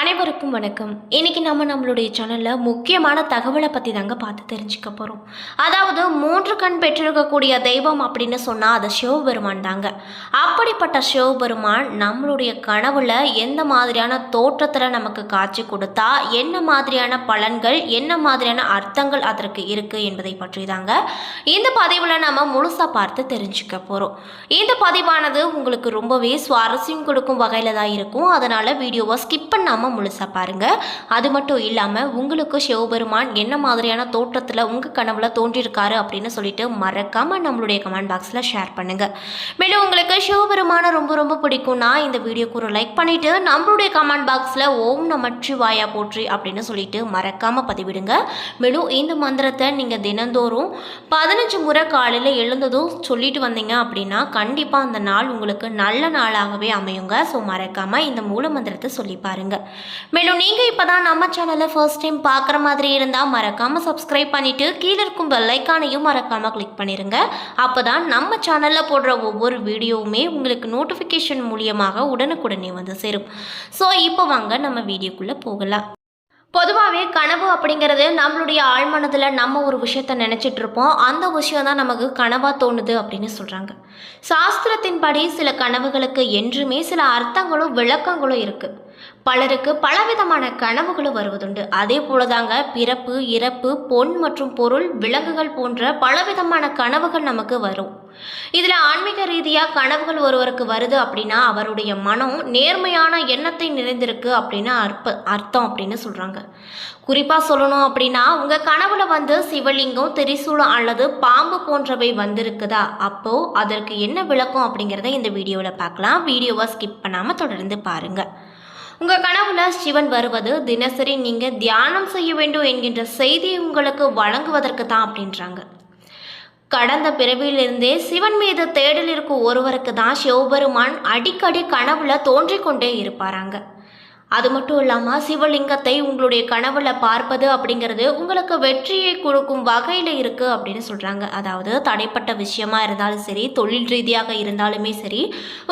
அனைவருக்கும் வணக்கம். இன்னைக்கு நம்ம நம்மளுடைய சேனலில் முக்கியமான தகவலை பற்றி தாங்க பார்த்து தெரிஞ்சுக்க போகிறோம் அதாவது மூன்று கண் பெற்றிருக்கக்கூடிய தெய்வம் அப்படின்னு சொன்னால் அது சிவபெருமான் தாங்க. அப்படிப்பட்ட சிவபெருமான் நம்மளுடைய கனவுல எந்த மாதிரியான தோற்றத்தில் நமக்கு காட்சி கொடுத்தா என்ன மாதிரியான பலன்கள் என்ன மாதிரியான அர்த்தங்கள் அதற்கு இருக்குது என்பதை பற்றி தாங்க இந்த பதிவில் நம்ம முழுசாக பார்த்து தெரிஞ்சுக்க போகிறோம் இந்த பதிவானது உங்களுக்கு ரொம்பவே சுவாரஸ்யம் கொடுக்கும் வகையில் தான் இருக்கும். அதனால் வீடியோவை ஸ்கிப் பண்ணாமல் முழுசாக பாருங்கள் அது மட்டும் இல்லாமல் உங்களுக்கு சிவபெருமான் என்ன மாதிரியான தோற்றத்தில் உங்கள் கனவில் தோன்றியிருக்காரு அப்படின்னு சொல்லிட்டு மறக்காமல் நம்மளுடைய கமெண்ட் பாக்ஸில் ஷேர் பண்ணுங்கள் மேலும் உங்களுக்கு சிவபெருமானை ரொம்ப ரொம்ப பிடிக்கும்னா இந்த வீடியோக்கு ஒரு லைக் பண்ணிவிட்டு நம்மளுடைய கமெண்ட் பாக்ஸில் ஓம் நமச்சிவாயா போற்றி அப்படின்னு சொல்லிட்டு மறக்காமல் பதிவிடுங்க. மேலும் இந்த மந்திரத்தை நீங்கள் தினந்தோறும் பதினஞ்சு முறை காலையில் எழுந்ததும் சொல்லிட்டு வந்தீங்க அப்படின்னா கண்டிப்பாக அந்த நாள் உங்களுக்கு நல்ல நாளாகவே அமையுங்க. ஸோ மறக்காமல் இந்த மூல மந்திரத்தை சொல்லி பாருங்கள் மேலும் நீங்கள் இப்போ தான் நம்ம சேனலை ஃபர்ஸ்ட் டைம் பார்க்குற மாதிரி இருந்தால் மறக்காமல் சப்ஸ்கிரைப் பண்ணிவிட்டு கீழே இருக்கும் பெல்லைக்கானையும் மறக்காமல் கிளிக் பண்ணிடுங்க அப்போ தான் நம்ம சேனலில் போடுற ஒவ்வொரு வீடியோவுமே உங்களுக்கு நோட்டிஃபிகேஷன் மூலியமாக உடனுக்குடனே வந்து சேரும். ஸோ இப்போ வாங்க நம்ம வீடியோக்குள்ளே போகலாம். பொதுவாகவே கனவு அப்படிங்கிறது நம்மளுடைய ஆழ்மனதில் நம்ம ஒரு விஷயத்த நினச்சிட்டு இருப்போம். அந்த விஷயம் தான் நமக்கு கனவாக தோணுது அப்படின்னு சொல்கிறாங்க சாஸ்திரத்தின்படி சில கனவுகளுக்கு என்றுமே சில அர்த்தங்களும் விளக்கங்களும் இருக்குது பலருக்கு பலவிதமான கனவுகளும் வருவதுண்டு. அதே போலதாங்க பிறப்பு இறப்பு பொன் மற்றும் பொருள் விலங்குகள் போன்ற பலவிதமான கனவுகள் நமக்கு வரும். இதில் ஆன்மீக ரீதியாக கனவுகள் ஒருவருக்கு வருது அப்படின்னா அவருடைய மனம் நேர்மையான எண்ணத்தை நிறைந்திருக்கு அப்படின்னு அற்ப அர்த்தம் அப்படின்னு சொல்கிறாங்க குறிப்பாக சொல்லணும் அப்படின்னா உங்கள் கனவுல வந்து சிவலிங்கம் திரிசூலம் அல்லது பாம்பு போன்றவை வந்திருக்குதா? அப்போது அதற்கு என்ன விளக்கம் அப்படிங்கிறத இந்த வீடியோவில் பார்க்கலாம். வீடியோவை ஸ்கிப் பண்ணாமல் தொடர்ந்து பாருங்கள் உங்கள் கனவுல சிவன் வருவது தினசரி நீங்கள் தியானம் செய்ய வேண்டும் என்கின்ற செய்தியை உங்களுக்கு வழங்குவதற்கு தான் அப்படின்றாங்க. கடந்த பிறவியிலிருந்தே சிவன் மீது தேடல் இருக்கும் ஒருவருக்கு தான் சிவபெருமான் அடிக்கடி கனவுல தோன்றிக் கொண்டே இருப்பாராங்க. அது மட்டும் இல்லாமல் சிவலிங்கத்தை உங்களுடைய கனவுல பார்ப்பது அப்படிங்கிறது உங்களுக்கு வெற்றியை கொடுக்கும் வகையில் இருக்குது அப்படின்னு சொல்கிறாங்க அதாவது தடைப்பட்ட விஷயமா இருந்தாலும் சரி தொழில் ரீதியாக இருந்தாலுமே சரி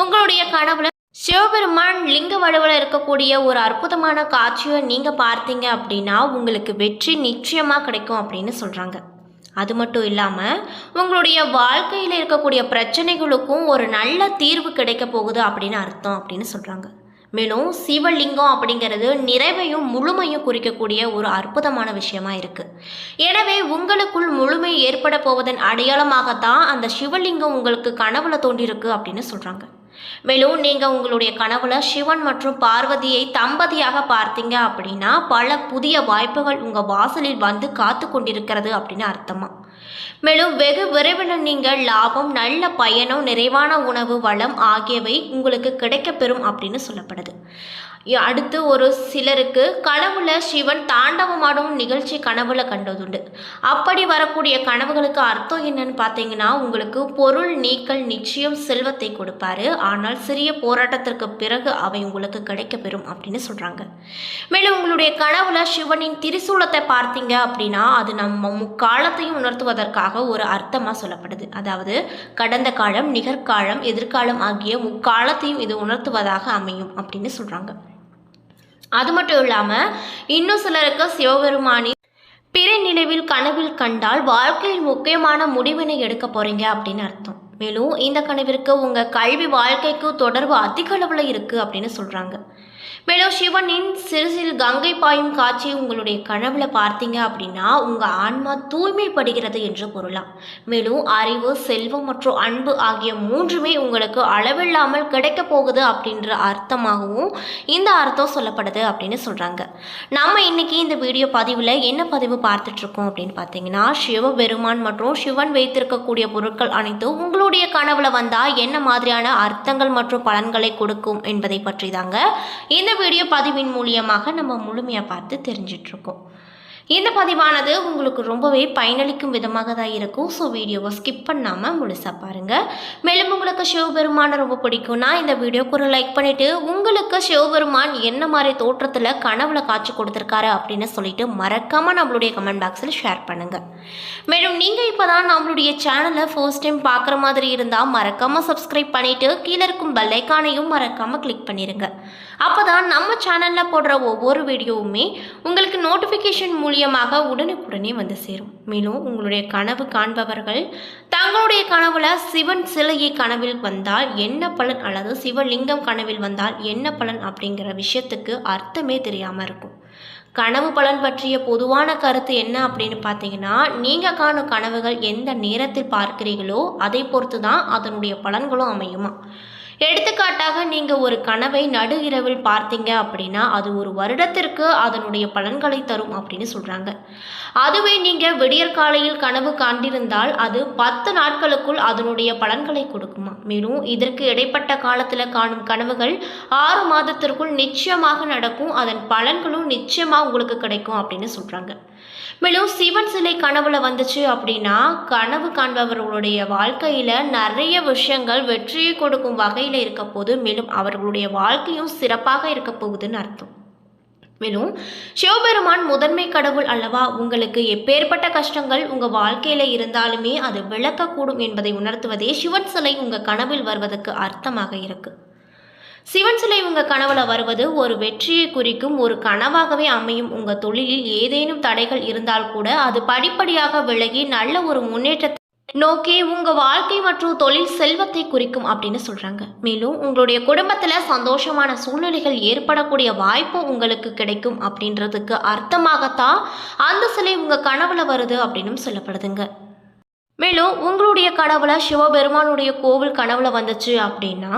உங்களுடைய கனவுல சிவபெருமான் லிங்க வடிவில் இருக்கக்கூடிய ஒரு அற்புதமான காட்சியை நீங்கள் பார்த்தீங்க அப்படின்னா உங்களுக்கு வெற்றி நிச்சயமாக கிடைக்கும் அப்படின்னு சொல்கிறாங்க அது மட்டும் இல்லாமல் உங்களுடைய வாழ்க்கையில் இருக்கக்கூடிய பிரச்சனைகளுக்கும் ஒரு நல்ல தீர்வு கிடைக்க போகுது அப்படின்னு அர்த்தம் அப்படின்னு சொல்கிறாங்க மேலும் சிவலிங்கம் அப்படிங்கிறது நிறைவையும் முழுமையும் குறிக்கக்கூடிய ஒரு அற்புதமான விஷயமா இருக்கு. எனவே உங்களுக்குள் முழுமை ஏற்பட போவதன் அடையாளமாகத்தான் அந்த சிவலிங்கம் உங்களுக்கு கனவுல தோன்றியிருக்கு அப்படின்னு சொல்றாங்க. மேலும் நீங்கள் உங்களுடைய கனவுல சிவன் மற்றும் பார்வதியை தம்பதியாக பார்த்தீங்க அப்படின்னா பல புதிய வாய்ப்புகள் உங்கள் வாசலில் வந்து காத்து கொண்டிருக்கிறது அப்படின்னு அர்த்தமா? மேலும் வெகு விரைவில் நீங்கள் லாபம் நல்ல பயணம் நிறைவான உணவு வளம் ஆகியவை உங்களுக்கு கிடைக்கப்பெறும் அப்படின்னு சொல்லப்படுது. அடுத்து ஒரு சிலருக்கு கனவுல சிவன் தாண்டவமாடும் நிகழ்ச்சி கனவுல கண்டதுண்டு. அப்படி வரக்கூடிய கனவுகளுக்கு அர்த்தம் என்னன்னு பார்த்தீங்கன்னா உங்களுக்கு பொருள் நீக்கல் நிச்சயம் செல்வத்தை கொடுப்பாரு. ஆனால் சிறிய போராட்டத்திற்கு பிறகு அவை உங்களுக்கு கிடைக்கப்பெறும் அப்படின்னு சொல்றாங்க. மேலும் உங்களுடைய கனவுல சிவனின் திரிசூலத்தை பார்த்தீங்க அப்படின்னா அது நம்ம முக்காலத்தையும் உணர்த்துவதற்காக ஒரு அர்த்தமாக சொல்லப்படுது. அதாவது கடந்த காலம் நிகர்காலம் எதிர்காலம் ஆகிய முக்காலத்தையும் இது உணர்த்துவதாக அமையும் அப்படின்னு சொல்றாங்க. அது மட்டும் இல்லாமல் இன்னும் சிலருக்கு சிவபெருமானின் பிற நிலவில் கனவில் கண்டால் வாழ்க்கையில் முக்கியமான முடிவினை எடுக்க போறீங்க அப்படின்னு அர்த்தம். மேலும் இந்த கனவிற்கு உங்கள் கல்வி வாழ்க்கைக்கு தொடர்பு அதிக அளவில் இருக்குது அப்படின்னு சொல்கிறாங்க மேலும் சிவனின் சிறு சிறு கங்கை பாயும் காட்சி உங்களுடைய கனவுல பார்த்தீங்க அப்படின்னா உங்கள் ஆன்மா தூய்மைப்படுகிறது என்று பொருளாம். மேலும் அறிவு செல்வம் மற்றும் அன்பு ஆகிய மூன்றுமே உங்களுக்கு அளவில்லாமல் கிடைக்க போகுது அப்படின்ற அர்த்தமாகவும் இந்த அர்த்தம் சொல்லப்படுது அப்படின்னு சொல்கிறாங்க நம்ம இன்னைக்கு இந்த வீடியோ பதிவில் என்ன பதிவு பார்த்துட்டு இருக்கோம் அப்படின்னு பார்த்தீங்கன்னா சிவபெருமான் மற்றும் சிவன் வைத்திருக்கக்கூடிய பொருட்கள் அனைத்தும் உங்களுடைய கனவுல வந்தால் என்ன மாதிரியான அர்த்தங்கள் மற்றும் பலன்களை கொடுக்கும் என்பதை பற்றி தாங்க இந்த வீடியோ பதிவின் மூலியமாக நம்ம முழுமையாக பார்த்து தெரிஞ்சிட்ருக்கோம். இந்த பதிவானது உங்களுக்கு ரொம்பவே பயனளிக்கும் விதமாக தான் இருக்கும். ஸோ வீடியோவை ஸ்கிப் பண்ணாமல் முழுசாக பாருங்கள் மேலும் உங்களுக்கு சிவபெருமானை ரொம்ப பிடிக்கும்னா இந்த வீடியோக்கு ஒரு லைக் பண்ணிவிட்டு உங்களுக்கு சிவபெருமான் என்ன மாதிரி தோற்றத்தில் கனவுல காட்சி கொடுத்துருக்காரு அப்படின்னு சொல்லிட்டு மறக்காமல் நம்மளுடைய கமெண்ட் பாக்ஸில் ஷேர் பண்ணுங்கள் மேலும் நீங்கள் இப்போ தான் நம்மளுடைய சேனலை ஃபர்ஸ்ட் டைம் பார்க்குற மாதிரி இருந்தால் மறக்காமல் சப்ஸ்கிரைப் பண்ணிவிட்டு கீழே இருக்கும் பெல்லைக்கானையும் மறக்காமல் கிளிக் பண்ணிடுங்க அப்போ தான் நம்ம சேனலில் போடுற ஒவ்வொரு வீடியோவுமே உங்களுக்கு நோட்டிஃபிகேஷன் மூலம் மூலியமாக உடனுக்குடனே வந்து சேரும். மேலும் உங்களுடைய கனவு காண்பவர்கள் தங்களுடைய கனவுல சிவன் சிலையை கனவில் வந்தால் என்ன பலன் அல்லது சிவலிங்கம் கனவில் வந்தால் என்ன பலன் அப்படிங்கிற விஷயத்துக்கு அர்த்தமே தெரியாமல் இருக்கும். கனவு பலன் பற்றிய பொதுவான கருத்து என்ன அப்படின்னு பார்த்தீங்கன்னா நீங்கள் காணும் கனவுகள் எந்த நேரத்தில் பார்க்கிறீர்களோ அதை பொறுத்து தான் அதனுடைய பலன்களும் அமையுமா? எடுத்துக்காட்டாக நீங்கள் ஒரு கனவை நடு இரவில் பார்த்தீங்க அப்படின்னா அது ஒரு வருடத்திற்கு அதனுடைய பலன்களை தரும் அப்படின்னு சொல்கிறாங்க அதுவே நீங்கள் விடியற் காலையில் கனவு காண்டிருந்தால் அது பத்து நாட்களுக்குள் அதனுடைய பலன்களை கொடுக்குமா? மேலும் இதற்கு இடைப்பட்ட காலத்தில் காணும் கனவுகள் ஆறு மாதத்திற்குள் நிச்சயமாக நடக்கும் அதன் பலன்களும் நிச்சயமாக உங்களுக்கு கிடைக்கும் அப்படின்னு சொல்கிறாங்க மேலும் சிவன் சிலை கனவுல வந்துச்சு அப்படின்னா கனவு காண்பவர்களுடைய வாழ்க்கையில நிறைய விஷயங்கள் வெற்றியை கொடுக்கும் வகையில் இருக்க போது மேலும் அவர்களுடைய வாழ்க்கையும் சிறப்பாக இருக்க போகுதுன்னு அர்த்தம். மேலும் சிவபெருமான் முதன்மை கடவுள் அல்லவா? உங்களுக்கு எப்பேற்பட்ட கஷ்டங்கள் உங்க வாழ்க்கையில இருந்தாலுமே அது விளக்கக்கூடும் என்பதை உணர்த்துவதே சிவன் சிலை உங்க கனவில் வருவதற்கு அர்த்தமாக இருக்கு. சிவன் சிலை உங்கள் கனவுல வருவது ஒரு வெற்றியை குறிக்கும் ஒரு கனவாகவே அமையும். உங்கள் தொழிலில் ஏதேனும் தடைகள் இருந்தால் கூட அது படிப்படியாக விலகி நல்ல ஒரு முன்னேற்றத்தை நோக்கி உங்கள் வாழ்க்கை மற்றும் தொழில் செல்வத்தை குறிக்கும் அப்படின்னு சொல்கிறாங்க மேலும் உங்களுடைய குடும்பத்தில் சந்தோஷமான சூழ்நிலைகள் ஏற்படக்கூடிய வாய்ப்பு உங்களுக்கு கிடைக்கும் அப்படின்றதுக்கு அர்த்தமாகத்தான் அந்த சிலை உங்கள் கனவுல வருது அப்படின்னு சொல்லப்படுதுங்க. மேலும் உங்களுடைய கனவுல சிவபெருமானுடைய கோவில் கனவுல வந்துச்சு அப்படின்னா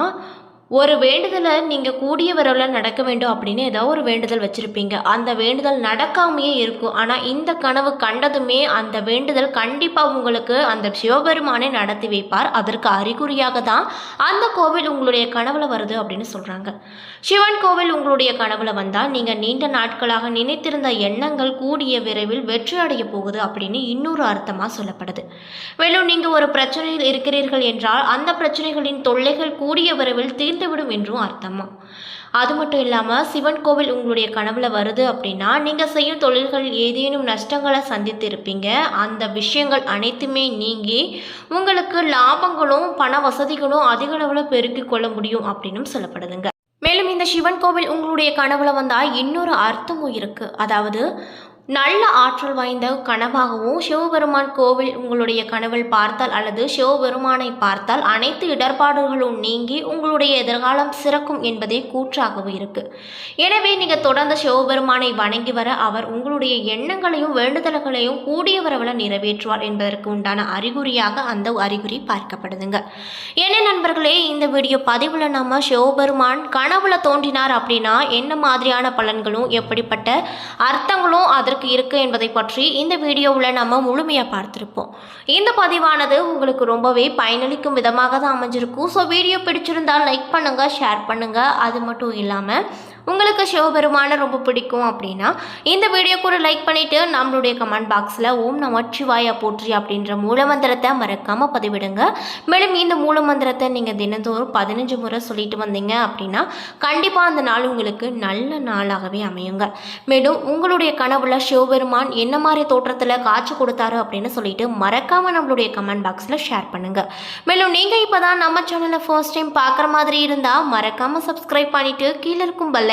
ஒரு வேண்டுதலை நீங்கள் கூடிய விரைவில் நடக்க வேண்டும் அப்படின்னு ஏதோ ஒரு வேண்டுதல் வச்சுருப்பீங்க. அந்த வேண்டுதல் நடக்காமையே இருக்கும். ஆனால் இந்த கனவு கண்டதுமே அந்த வேண்டுதல் கண்டிப்பாக உங்களுக்கு அந்த சிவபெருமானை நடத்தி வைப்பார். அதற்கு அறிகுறியாக தான் அந்த கோவில் உங்களுடைய கனவில் வருது அப்படின்னு சொல்கிறாங்க சிவன் கோவில் உங்களுடைய கனவில் வந்தால் நீங்கள் நீண்ட நாட்களாக நினைத்திருந்த எண்ணங்கள் கூடிய விரைவில் வெற்றி அடைய போகுது அப்படின்னு இன்னொரு அர்த்தமாக சொல்லப்படுது. மேலும் நீங்கள் ஒரு பிரச்சனையில் இருக்கிறீர்கள் என்றால் அந்த பிரச்சனைகளின் தொல்லைகள் கூடிய விரைவில் தீர் தீர்ந்துவிடும் என்றும் அர்த்தமா? அது மட்டும் இல்லாமல் சிவன் கோவில் உங்களுடைய கனவுல வருது அப்படின்னா நீங்கள் செய்யும் தொழில்கள் ஏதேனும் நஷ்டங்களை சந்தித்து இருப்பீங்க அந்த விஷயங்கள் அனைத்துமே நீங்கி உங்களுக்கு லாபங்களும் பண வசதிகளும் அதிக அளவில் பெருக்கிக் கொள்ள முடியும் அப்படின்னும் சொல்லப்படுதுங்க. மேலும் இந்த சிவன் கோவில் உங்களுடைய கனவுல வந்தால் இன்னொரு அர்த்தமும் இருக்குது அதாவது நல்ல ஆற்றல் வாய்ந்த கனவாகவும் சிவபெருமான் கோவில் உங்களுடைய கனவில் பார்த்தால் அல்லது சிவபெருமானை பார்த்தால் அனைத்து இடர்பாடுகளும் நீங்கி உங்களுடைய எதிர்காலம் சிறக்கும் என்பதே கூற்றாகவும் இருக்கு. எனவே நீங்கள் தொடர்ந்து சிவபெருமானை வணங்கி வர அவர் உங்களுடைய எண்ணங்களையும் வேண்டுதல்களையும் கூடிய வரவில் நிறைவேற்றுவார் என்பதற்கு உண்டான அறிகுறியாக அந்த அறிகுறி பார்க்கப்படுதுங்க. என்ன நண்பர்களே இந்த வீடியோ பதிவில் நம்ம சிவபெருமான் கனவுல தோன்றினார் அப்படின்னா என்ன மாதிரியான பலன்களும் எப்படிப்பட்ட அர்த்தங்களும் அதற்கு அளவுக்கு இருக்குது என்பதை பற்றி இந்த வீடியோவில் நம்ம முழுமையாக பார்த்துருப்போம். இந்த பதிவானது உங்களுக்கு ரொம்பவே பயனளிக்கும் விதமாக தான் அமைஞ்சிருக்கும். ஸோ வீடியோ பிடிச்சிருந்தால் லைக் பண்ணுங்கள் ஷேர் பண்ணுங்கள் அது மட்டும் இல்லாமல் உங்களுக்கு சிவபெருமான ரொம்ப பிடிக்கும் அப்படின்னா இந்த வீடியோ கூட லைக் பண்ணிவிட்டு நம்மளுடைய கமெண்ட் பாக்ஸில் ஓம் நமச்சிவாயா போற்றி அப்படின்ற மூலமந்திரத்தை மறக்காமல் பதிவிடுங்க. மேலும் இந்த மூலமந்திரத்தை நீங்கள் தினந்தோறும் பதினஞ்சு முறை சொல்லிட்டு வந்தீங்க அப்படின்னா கண்டிப்பாக அந்த நாள் உங்களுக்கு நல்ல நாளாகவே அமையுங்க. மேலும் உங்களுடைய கனவுல சிவபெருமான் என்ன மாதிரி தோற்றத்தில் காட்சி கொடுத்தாரு அப்படின்னு சொல்லிட்டு மறக்காமல் நம்மளுடைய கமெண்ட் பாக்ஸில் ஷேர் பண்ணுங்கள் மேலும் நீங்கள் இப்போ தான் நம்ம சேனலை ஃபர்ஸ்ட் டைம் பார்க்குற மாதிரி இருந்தால் மறக்காமல் சப்ஸ்கிரைப் பண்ணிவிட்டு கீழே இருக்கும்